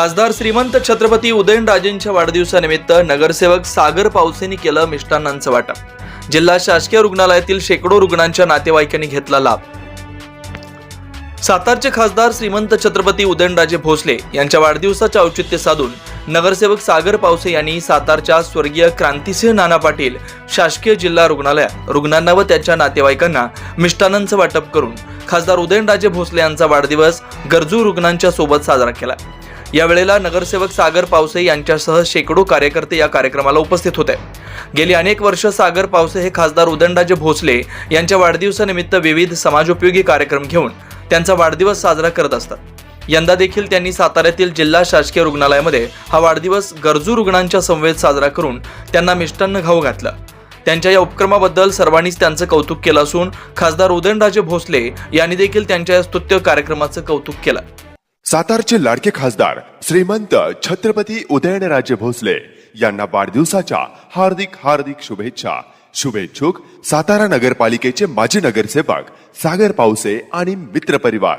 खासदार श्रीमंत छत्रपती उदयनराजेंच्या वाढदिवसानिमित्त नगरसेवक सागर पावसेंनी केलं मिष्टान्नांचं वाटप. जिल्हा शासकीय रुग्णालयातील शेकडो रुग्णांच्या नातेवाईकांनी घेतला लाभ. सातारचे खासदार श्रीमंत छत्रपती उदयनराजे भोसले यांच्या वाढदिवसाचे औचित्य साधून नगरसेवक सागर पावसे यांनी सातारच्या स्वर्गीय क्रांतिसिंह नाना पाटील शासकीय जिल्हा रुग्णालयात रुग्णांना व त्यांच्या नातेवाईकांना मिष्टानांचं वाटप करून खासदार उदयनराजे भोसले यांचा वाढदिवस गरजू रुग्णांच्या सोबत साजरा केला. यावेळेला नगरसेवक सागर पावसे यांच्यासह शेकडो कार्यकर्ते या कार्यक्रमाला उपस्थित होते. गेली अनेक वर्ष सागर पावसे हे खासदार उदंडाजे भोसले यांच्या वाढदिवसानिमित्त विविध समाजोपयोगी कार्यक्रम घेऊन त्यांचा वाढदिवस साजरा करत असतात. यंदा देखील त्यांनी साताऱ्यातील जिल्हा शासकीय रुग्णालयामध्ये हा वाढदिवस गरजू रुग्णांच्या समवेत साजरा करून त्यांना मिष्टान्न घाऊ घातलं. त्यांच्या या उपक्रमाबद्दल सर्वांनीच त्यांचं कौतुक केलं असून खासदार उदयनराजे भोसले यांनी देखील त्यांच्या या स्तुत्य कार्यक्रमाचं कौतुक केलं. सातारचे लाडके खासदार श्रीमंत छत्रपती उदयनराजे भोसले यांना वाढदिवसाच्या हार्दिक हार्दिक शुभेच्छा. शुभेच्छुक सातारा नगरपालिकेचे माजी नगरसेवक सागर पावसे आणि मित्रपरिवार.